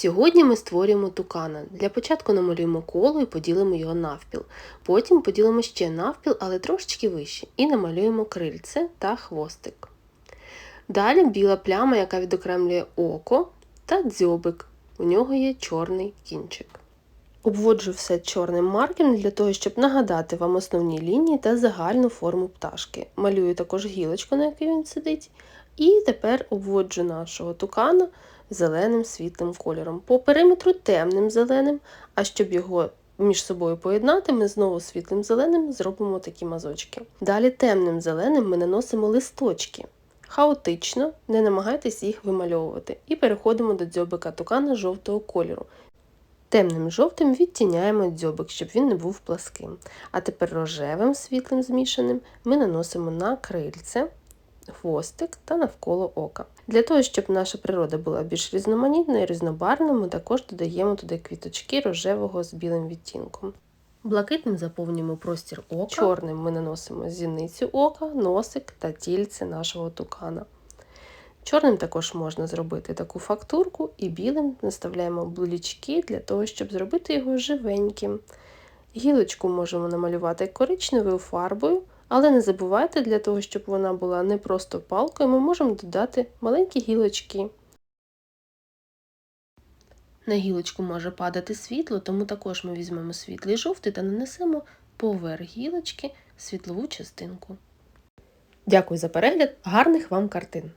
Сьогодні ми створюємо тукана. Для початку намалюємо коло і поділимо його навпіл. Потім поділимо ще навпіл, але трошечки вище, і намалюємо крильце та хвостик. Далі біла пляма, яка відокремлює око та дзьобик. У нього є чорний кінчик. Обводжу все чорним маркером для того, щоб нагадати вам основні лінії та загальну форму пташки. Малюю також гілочку, на якій він сидить, і тепер обводжу нашого тукана зеленим світлим кольором. По периметру темним зеленим, а щоб його між собою поєднати, ми знову світлим зеленим зробимо такі мазочки. Далі темним зеленим ми наносимо листочки. Хаотично, не намагайтесь їх вимальовувати. І переходимо до дзьобика тукана жовтого кольору. Темним жовтим відтіняємо дзьобик, щоб він не був пласким. А тепер рожевим світлим змішаним ми наносимо на крильце, хвостик та навколо ока. Для того, щоб наша природа була більш різноманітною і різнобарвною, ми також додаємо туди квіточки рожевого з білим відтінком. Блакитним заповнюємо простір ока, чорним ми наносимо зіницю ока, носик та тільце нашого тукана. Чорним також можна зробити таку фактурку, і білим наставляємо блічки для того, щоб зробити його живеньким. Гілочку можемо намалювати коричневою фарбою, але не забувайте, для того, щоб вона була не просто палкою, ми можемо додати маленькі гілочки. На гілочку може падати світло, тому також ми візьмемо світлий жовтий та нанесемо поверх гілочки світлову частинку. Дякую за перегляд, гарних вам картин!